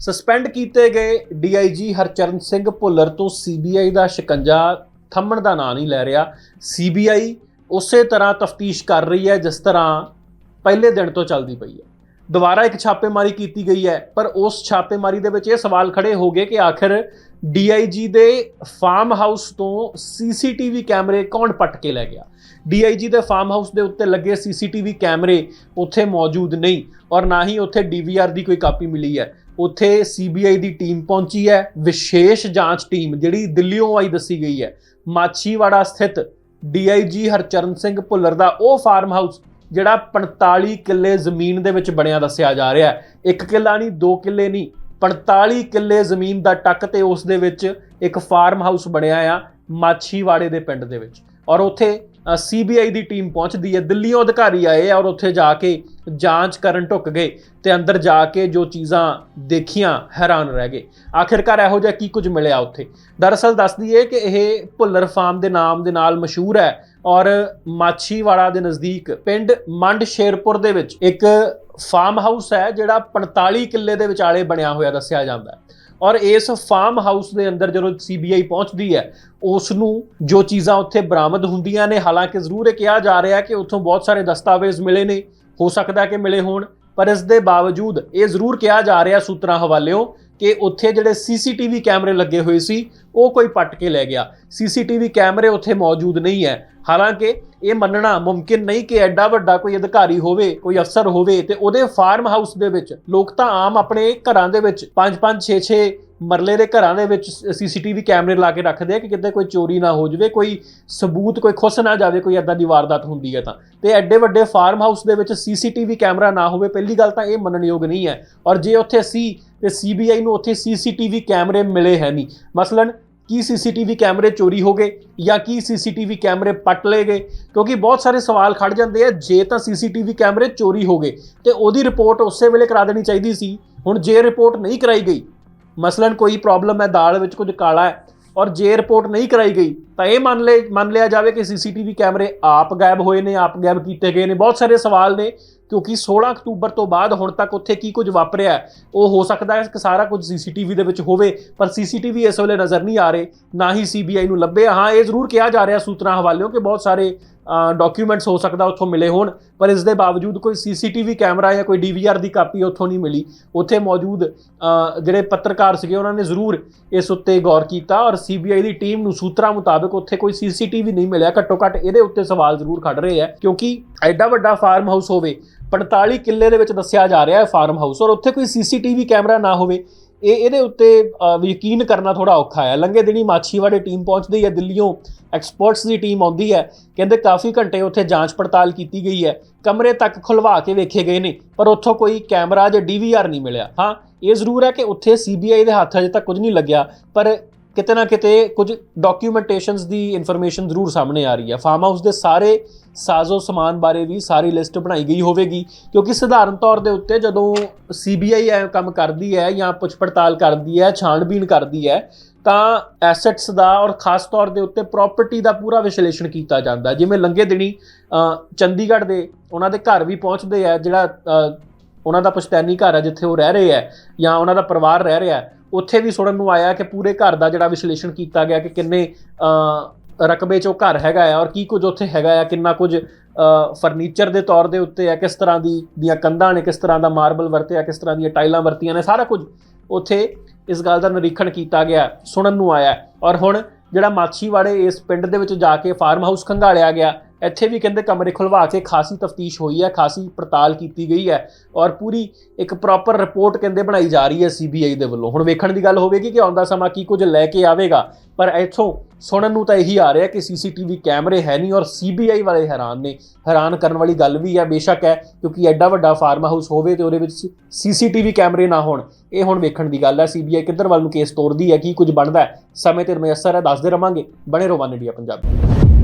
Suspend ਕੀਤੇ ਗਏ DIG Harcharan Singh Bhullar ਤੋਂ ਸੀਬੀਆਈ ਦਾ ਸ਼ਿਕੰਜਾ ਥੰਮਣ ਦਾ ਨਾਂ ਨਹੀਂ ਲੈ ਰਿਹਾ। ਸੀਬੀਆਈ ਉਸੇ ਤਰ੍ਹਾਂ ਤਫਤੀਸ਼ ਕਰ ਰਹੀ ਹੈ, ਜਿਸ ਤਰ੍ਹਾਂ ਪਹਿਲੇ ਦਿਨ ਤੋਂ ਚੱਲਦੀ ਪਈ ਹੈ। ਦੁਬਾਰਾ ਇੱਕ ਛਾਪੇਮਾਰੀ ਕੀਤੀ ਗਈ ਹੈ, ਪਰ ਉਸ ਛਾਪੇਮਾਰੀ ਦੇ ਵਿੱਚ ਇਹ ਸਵਾਲ ਖੜੇ ਹੋ ਗਏ ਕਿ ਆਖਿਰ ਡੀਆਈਜੀ ਦੇ ਫਾਰਮ ਹਾਊਸ ਤੋਂ ਸੀਸੀਟੀਵੀ ਕੈਮਰੇ ਕੌਣ ਪੱਟ ਕੇ ਲੈ ਗਿਆ? ਡੀਆਈਜੀ ਦੇ ਫਾਰਮ ਹਾਊਸ ਦੇ ਉੱਤੇ ਲੱਗੇ ਸੀਸੀਟੀਵੀ ਕੈਮਰੇ ਉੱਥੇ ਮੌਜੂਦ ਨਹੀਂ ਔਰ ਨਾ ਹੀ ਉੱਥੇ ਡੀਵੀਆਰ ਦੀ ਕੋਈ ਕਾਪੀ ਮਿਲੀ ਹੈ। ਉੱਥੇ ਸੀਬੀਆਈ ਦੀ ਟੀਮ ਪਹੁੰਚੀ ਹੈ, ਵਿਸ਼ੇਸ਼ ਜਾਂਚ ਟੀਮ ਜਿਹੜੀ ਦਿੱਲੀੋਂ ਆਈ ਦੱਸੀ ਗਈ ਹੈ। ਮਾਛੀਵਾੜਾ ਸਥਿਤ ਡੀਆਈਜੀ ਹਰਚਰਨ ਸਿੰਘ ਭੁੱਲਰ ਦਾ ਉਹ ਫਾਰਮ ਹਾਊਸ ਜਿਹੜਾ 45 ਕਿੱਲੇ ਜ਼ਮੀਨ ਦੇ ਵਿੱਚ ਬਣਿਆ ਦੱਸਿਆ ਜਾ ਰਿਹਾ ਹੈ। ਇੱਕ ਕਿੱਲਾ ਨਹੀਂ, ਦੋ ਕਿੱਲੇ ਨਹੀਂ 45 ਕਿੱਲੇ ਜ਼ਮੀਨ ਦਾ ਟੱਕ ਤੇ ਉਸ ਦੇ ਵਿੱਚ ਇੱਕ ਫਾਰਮ ਹਾਊਸ ਬਣਿਆ ਆ ਮਾਛੀਵਾੜੇ ਦੇ ਪਿੰਡ ਦੇ ਵਿੱਚ। ਔਰ ਉੱਥੇ ਸੀਬੀਆਈ ਦੀ ਟੀਮ ਪਹੁੰਚਦੀ ਹੈ। ਦਿੱਲੀੋਂ ਅਧਿਕਾਰੀ ਆਏ ਔਰ ਉੱਥੇ ਜਾ ਕੇ ਜਾਂਚ ਕਰਨ ਢੁੱਕ ਗਏ ਤੇ ਅੰਦਰ ਜਾ ਕੇ ਜੋ ਚੀਜ਼ਾਂ ਦੇਖੀਆਂ, ਹੈਰਾਨ ਰਹਿ ਗਏ। ਆਖਿਰਕਾਰ ਇਹੋ ਜਿਹਾ ਕੀ ਕੁਝ ਮਿਲਿਆ ਉੱਥੇ? ਦਰਅਸਲ ਦੱਸਦੀ ਹੈ ਕਿ ਇਹ ਭੁੱਲਰ ਫਾਰਮ ਦੇ ਨਾਮ ਦੇ ਨਾਲ ਮਸ਼ਹੂਰ ਹੈ ਔਰ ਮਾਛੀਵਾੜਾ ਦੇ ਨਜ਼ਦੀਕ ਪਿੰਡ ਮੰਡ ਸ਼ੇਰਪੁਰ ਦੇ ਵਿੱਚ ਇੱਕ ਫਾਰਮ ਹਾਊਸ ਹੈ, ਜਿਹੜਾ 45 ਕਿੱਲੇ ਦੇ ਵਿਚਾਲੇ ਬਣਿਆ ਹੋਇਆ ਦੱਸਿਆ ਜਾਂਦਾ ਹੈ। ਔਰ ਇਸ ਫਾਰਮ ਹਾਊਸ ਦੇ ਅੰਦਰ ਜਦੋਂ ਸੀਬੀਆਈ ਪਹੁੰਚਦੀ ਹੈ ਉਸ ਨੂੰ ਜੋ ਚੀਜ਼ਾਂ ਉੱਥੇ ਬਰਾਮਦ ਹੁੰਦੀਆਂ ਨੇ, ਹਾਲਾਂਕਿ ਜ਼ਰੂਰ ਇਹ ਕਿਹਾ ਜਾ ਰਿਹਾ ਕਿ ਉੱਥੋਂ ਬਹੁਤ ਸਾਰੇ ਦਸਤਾਵੇਜ਼ ਮਿਲੇ ਨੇ, ਹੋ ਸਕਦਾ ਕਿ ਮਿਲੇ ਹੋਣ, ਪਰ ਇਸ ਦੇ ਬਾਵਜੂਦ ਇਹ ਜ਼ਰੂਰ ਕਿਹਾ ਜਾ ਰਿਹਾ ਸੂਤਰਾਂ ਹਵਾਲਿਓਂ ਕਿ ਉੱਥੇ ਜਿਹੜੇ ਸੀਸੀਟੀਵੀ ਕੈਮਰੇ ਲੱਗੇ ਹੋਏ ਸੀ, ਉਹ ਕੋਈ ਪੱਟ ਕੇ ਲੈ ਗਿਆ। ਸੀਸੀਟੀਵੀ ਕੈਮਰੇ ਉੱਥੇ ਮੌਜੂਦ ਨਹੀਂ ਹੈ। ਹਾਲਾਂਕਿ ਇਹ ਮੰਨਣਾ ਮੁਮਕਿਨ ਨਹੀਂ ਕਿ ਐਡਾ ਵੱਡਾ ਕੋਈ ਅਧਿਕਾਰੀ ਹੋਵੇ, ਕੋਈ ਅਫਸਰ ਹੋਵੇ ਤੇ ਉਹਦੇ ਫਾਰਮ ਹਾਊਸ ਦੇ ਵਿੱਚ ਲੋਕ ਤਾਂ ਆਮ ਆਪਣੇ ਘਰਾਂ ਦੇ ਵਿੱਚ 5-5 6-6 ਮਰਲੇ ਦੇ ਘਰਾਂ ਦੇ ਵਿੱਚ ਸੀਸੀਟੀਵੀ ਕੈਮਰੇ ਲਾ ਕੇ ਰੱਖਦੇ ਆ ਕਿ ਕਿਤੇ ਕੋਈ ਚੋਰੀ ਨਾ ਹੋ ਜਾਵੇ, ਕੋਈ ਸਬੂਤ, ਕੋਈ ਖੁੱਸ ਨਾ ਜਾਵੇ, ਕੋਈ ਐਦਾਂ ਦੀ ਵਾਰਦਾਤ ਹੁੰਦੀ ਹੈ ਤਾਂ। ਤੇ ਐਡੇ ਵੱਡੇ ਫਾਰਮ ਹਾਊਸ ਦੇ ਵਿੱਚ ਸੀਸੀਟੀਵੀ ਕੈਮਰਾ ਨਾ ਹੋਵੇ, ਪਹਿਲੀ ਗੱਲ ਤਾਂ ਇਹ ਮੰਨਣਯੋਗ ਨਹੀਂ ਹੈ। ਔਰ ਜੇ ਉੱਥੇ ਸੀ ਤੇ ਸੀਬੀਆਈ ਨੂੰ ਉੱਥੇ ਸੀਸੀਟੀਵੀ ਕੈਮਰੇ ਮਿਲੇ ਹੈ ਨਹੀਂ। ਮਸਲਨ, ਕੀ ਸੀਸੀਟੀਵੀ ਕੈਮਰੇ ਚੋਰੀ ਹੋ ਗਏ ਜਾਂ ਕੀ ਸੀਸੀਟੀਵੀ ਕੈਮਰੇ ਪੱਟ ਲਏ ਗਏ? ਕਿਉਂਕਿ ਬਹੁਤ ਸਾਰੇ ਸਵਾਲ ਖੜ ਜਾਂਦੇ ਆ, ਜੇ ਤਾਂ ਸੀਸੀਟੀਵੀ ਕੈਮਰੇ ਚੋਰੀ ਹੋ ਗਏ, ਤੇ ਉਹਦੀ ਰਿਪੋਰਟ ਉਸੇ ਵੇਲੇ ਕਰਾ ਦੇਣੀ ਚਾਹੀਦੀ ਸੀ, ਹੁਣ ਜੇ ਰਿਪੋਰਟ ਨਹੀਂ ਕਰਾਈ ਗਈ, ਮਸਲਨ ਕੋਈ ਪ੍ਰੋਬਲਮ ਹੈ, ਦਾਲ ਵਿੱਚ ਕੁਝ ਕਾਲਾ ਹੈ, ਔਰ ਜੇ ਰਿਪੋਰਟ ਨਹੀਂ ਕਰਾਈ ਗਈ, ਤਾਂ ਇਹ ਮੰਨ ਲੈ ਮੰਨ ਲਿਆ ਜਾਵੇ ਕਿ ਸੀਸੀਟੀਵੀ ਕੈਮਰੇ ਆਪ ਗਾਇਬ ਹੋਏ ਨੇ, ਆਪ ਗਾਇਬ ਕੀਤੇ ਗਏ ਨੇ, ਬਹੁਤ ਸਾਰੇ ਸਵਾਲ ਨੇ ਕਿਉਂਕਿ 16 ਅਕਤੂਬਰ ਤੋਂ ਬਾਅਦ ਹੁਣ ਤੱਕ ਉੱਥੇ ਕੀ ਕੁਝ ਵਾਪਰਿਆ ਉਹ ਹੋ ਸਕਦਾ ਹੈ ਕਿ ਸਾਰਾ ਕੁਝ ਸੀਸੀਟੀਵੀ ਦੇ ਵਿੱਚ ਹੋਵੇ, ਪਰ ਸੀਸੀਟੀਵੀ ਇਸ ਵੇਲੇ ਨਜ਼ਰ ਨਹੀਂ ਆ ਰਹੇ, ਨਾ ਹੀ ਸੀਬੀਆਈ ਨੂੰ ਲੱਭੇ। ਹਾਂ, ਇਹ ਜ਼ਰੂਰ ਕਿਹਾ ਜਾ ਰਿਹਾ ਸੂਤਰਾਂ ਹਵਾਲਿਓਂ ਕਿ ਬਹੁਤ ਸਾਰੇ ਡਾਕੂਮੈਂਟਸ ਹੋ ਸਕਦਾ ਉੱਥੋਂ ਮਿਲੇ ਹੋਣ, ਪਰ ਇਸ ਦੇ ਬਾਵਜੂਦ ਕੋਈ ਸੀਸੀਟੀਵੀ ਕੈਮਰਾ ਜਾਂ ਕੋਈ ਡੀਵੀਆਰ ਦੀ ਕਾਪੀ ਉੱਥੋਂ ਨਹੀਂ ਮਿਲੀ। ਉੱਥੇ ਮੌਜੂਦ ਜਿਹੜੇ ਪੱਤਰਕਾਰ ਸੀਗੇ, ਉਹਨਾਂ ਨੇ ਜ਼ਰੂਰ ਇਸ ਉੱਤੇ ਗੌਰ ਕੀਤਾ ਔਰ ਸੀਬੀਆਈ ਦੀ ਟੀਮ ਨੂੰ ਸੂਤਰਾਂ ਮੁਤਾਬਕ ਉੱਥੇ ਕੋਈ ਸੀਸੀਟੀਵੀ ਨਹੀਂ ਮਿਲਿਆ। ਘੱਟੋ ਘੱਟ ਇਹਦੇ ਉੱਤੇ ਸਵਾਲ ਜ਼ਰੂਰ ਖੜ ਰਹੇ ਆ ਕਿਉਂਕਿ ਐਡਾ ਵੱਡਾ ਫਾਰਮ ਹਾਊਸ ਹੋਵੇ 45 ਕਿੱਲੇ ਦੇ ਵਿੱਚ ਦੱਸਿਆ ਜਾ ਰਿਹਾ ਹੈ ਫਾਰਮ ਹਾਊਸ ਔਰ ਉੱਥੇ ਕੋਈ ਸੀਸੀਟੀਵੀ ਕੈਮਰਾ ਨਾ ਹੋਵੇ, ਇਹ ਇਹਦੇ ਉੱਤੇ ਯਕੀਨ ਕਰਨਾ ਥੋੜਾ ਔਖਾ ਹੈ। ਲੰਗੇ ਦਿਨੀ ਮਾਛੀਵਾੜੇ ਟੀਮ ਪਹੁੰਚਦੀ ਹੈ, ਦਿੱਲੀੋਂ ਐਕਸਪਰਟਸ ਦੀ ਟੀਮ ਆਉਂਦੀ ਹੈ। ਕਹਿੰਦੇ ਕਾਫੀ ਘੰਟੇ ਉੱਥੇ ਜਾਂਚ ਪੜਤਾਲ ਕੀਤੀ ਗਈ ਹੈ। ਕਮਰੇ ਤੱਕ ਖੁਲਵਾ ਕੇ ਵੇਖੇ ਗਏ ਨੇ, ਪਰ ਉੱਥੋਂ ਕੋਈ ਕੈਮਰਾ ਜਾਂ ਡੀਵੀਆਰ ਨਹੀਂ ਮਿਲਿਆ। ਹਾਂ, ਇਹ ਜ਼ਰੂਰ ਹੈ ਕਿ ਉੱਥੇ ਸੀਬੀਆਈ ਦੇ ਹੱਥ ਅਜੇ ਤੱਕ ਕੁਝ ਨਹੀਂ ਲੱਗਿਆ, ਪਰ ਕਿਤੇ ਨਾ ਕਿਤੇ ਕੁਝ ਡਾਕੂਮੈਂਟੇਸ਼ਨਸ ਦੀ ਇਨਫੋਰਮੇਸ਼ਨ ਜ਼ਰੂਰ ਸਾਹਮਣੇ ਆ ਰਹੀ ਹੈ। ਫਾਰਮ ਹਾਊਸ ਦੇ ਸਾਰੇ ਸਾਜ਼ੋ ਸਮਾਨ ਬਾਰੇ ਵੀ ਸਾਰੀ ਲਿਸਟ ਬਣਾਈ ਗਈ ਹੋਵੇਗੀ, ਕਿਉਂਕਿ ਸਧਾਰਨ ਤੌਰ ਦੇ ਉੱਤੇ ਜਦੋਂ ਸੀਬੀਆਈ ਇਹ ਕੰਮ ਕਰਦੀ ਹੈ ਜਾਂ ਪੁੱਛ ਪੜਤਾਲ ਕਰਦੀ ਹੈ, ਛਾਣਬੀਣ ਕਰਦੀ ਹੈ, ਤਾਂ ਐਸੈਟਸ ਦਾ ਔਰ ਖਾਸ ਤੌਰ ਦੇ ਉੱਤੇ ਪ੍ਰਾਪਰਟੀ ਦਾ ਪੂਰਾ ਵਿਸ਼ਲੇਸ਼ਣ ਕੀਤਾ ਜਾਂਦਾ ਜਿਵੇਂ ਲੰਗੇ ਦਿਨੀ ਚੰਡੀਗੜ੍ਹ ਦੇ ਉਹਨਾਂ ਦੇ ਘਰ ਵੀ ਪਹੁੰਚਦੇ ਆ ਜਿਹੜਾ ਉਹਨਾਂ ਦਾ ਪੁਸ਼ਤੈਨੀ ਘਰ ਹੈ ਜਿੱਥੇ ਉਹ ਰਹਿ ਰਹੇ ਹੈ ਜਾਂ ਉਹਨਾਂ ਦਾ ਪਰਿਵਾਰ ਰਹਿ ਰਿਹਾ ਹੈ। ਉੱਥੇ ਵੀ ਸੁਣਨ ਨੂੰ ਆਇਆ ਕਿ ਪੂਰੇ ਘਰ ਦਾ ਜਿਹੜਾ ਵਿਸ਼ਲੇਸ਼ਣ ਕੀਤਾ ਗਿਆ ਕਿ ਕਿੰਨੇ ਰਕਬੇ 'ਚ ਉਹ ਘਰ ਹੈਗਾ ਆ ਔਰ ਕੀ ਕੁਝ ਉੱਥੇ ਹੈਗਾ ਆ, ਕਿੰਨਾ ਕੁਝ ਫਰਨੀਚਰ ਦੇ ਤੌਰ ਦੇ ਉੱਤੇ ਆ, ਕਿਸ ਤਰ੍ਹਾਂ ਦੀ ਦੀਆਂ ਕੰਧਾਂ ਨੇ, ਕਿਸ ਤਰ੍ਹਾਂ ਦਾ ਮਾਰਬਲ ਵਰਤਿਆ ਕਿਸ ਤਰ੍ਹਾਂ ਦੀਆਂ ਟਾਈਲਾਂ ਵਰਤੀਆਂ ਨੇ, ਸਾਰਾ ਕੁਝ ਉੱਥੇ ਇਸ ਗੱਲ ਦਾ ਨਿਰੀਖਣ ਕੀਤਾ ਗਿਆ, ਸੁਣਨ ਨੂੰ ਆਇਆ। ਔਰ ਹੁਣ ਜਿਹੜਾ ਮਾਛੀਵਾੜੇ ਇਸ ਪਿੰਡ ਦੇ ਵਿੱਚ ਜਾ ਕੇ ਫਾਰਮ ਹਾਊਸ ਖੰਗਾਲਿਆ ਗਿਆ ਇੱਥੇ ਵੀ ਕਹਿੰਦੇ ਕਮਰੇ ਖੁਲਵਾ ਕੇ ਖਾਸੀ ਤਫਤੀਸ਼ ਹੋਈ ਹੈ, ਖਾਸੀ ਪੜਤਾਲ ਕੀਤੀ ਗਈ ਹੈ ਔਰ ਪੂਰੀ ਇੱਕ ਪ੍ਰੋਪਰ ਰਿਪੋਰਟ ਕਹਿੰਦੇ ਬਣਾਈ ਜਾ ਰਹੀ ਹੈ ਸੀਬੀਆਈ ਦੇ ਵੱਲੋਂ। ਹੁਣ ਵੇਖਣ ਦੀ ਗੱਲ ਹੋਵੇਗੀ ਕਿ ਆਉਂਦਾ ਸਮਾਂ ਕੀ ਕੁਝ ਲੈ ਕੇ ਆਵੇਗਾ, ਪਰ ਇੱਥੋਂ ਸੁਣਨ ਨੂੰ ਤਾਂ ਇਹੀ ਆ ਰਿਹਾ ਕਿ ਸੀਸੀਟੀਵੀ ਕੈਮਰੇ ਹੈ ਨਹੀਂ ਔਰ ਸੀਬੀਆਈ ਵਾਲੇ ਹੈਰਾਨ ਨੇ। ਹੈਰਾਨ ਕਰਨ ਵਾਲੀ ਗੱਲ ਵੀ ਹੈ, ਬੇਸ਼ੱਕ ਹੈ, ਕਿਉਂਕਿ ਐਡਾ ਵੱਡਾ ਫਾਰਮ ਹਾਊਸ ਹੋਵੇ ਤੇ ਉਹਦੇ ਵਿੱਚ ਸੀਸੀਟੀਵੀ ਕੈਮਰੇ ਨਾ ਹੋਣ। ਇਹ ਹੁਣ ਵੇਖਣ ਦੀ ਗੱਲ ਹੈ ਸੀਬੀਆਈ ਕਿੱਧਰ ਵੱਲ ਨੂੰ ਕੇਸ ਤੋਰਦੀ ਹੈ, ਕੀ ਕੁਝ ਬਣਦਾ ਹੈ। ਸਮੇਂ ਤੇ ਮਯਸਰ ਹੈ, ਦੱਸਦੇ ਰਵਾਂਗੇ। ਬਣੇ ਰਹੋ ਵਨ ਇੰਡੀਆ ਪੰਜਾਬੀ।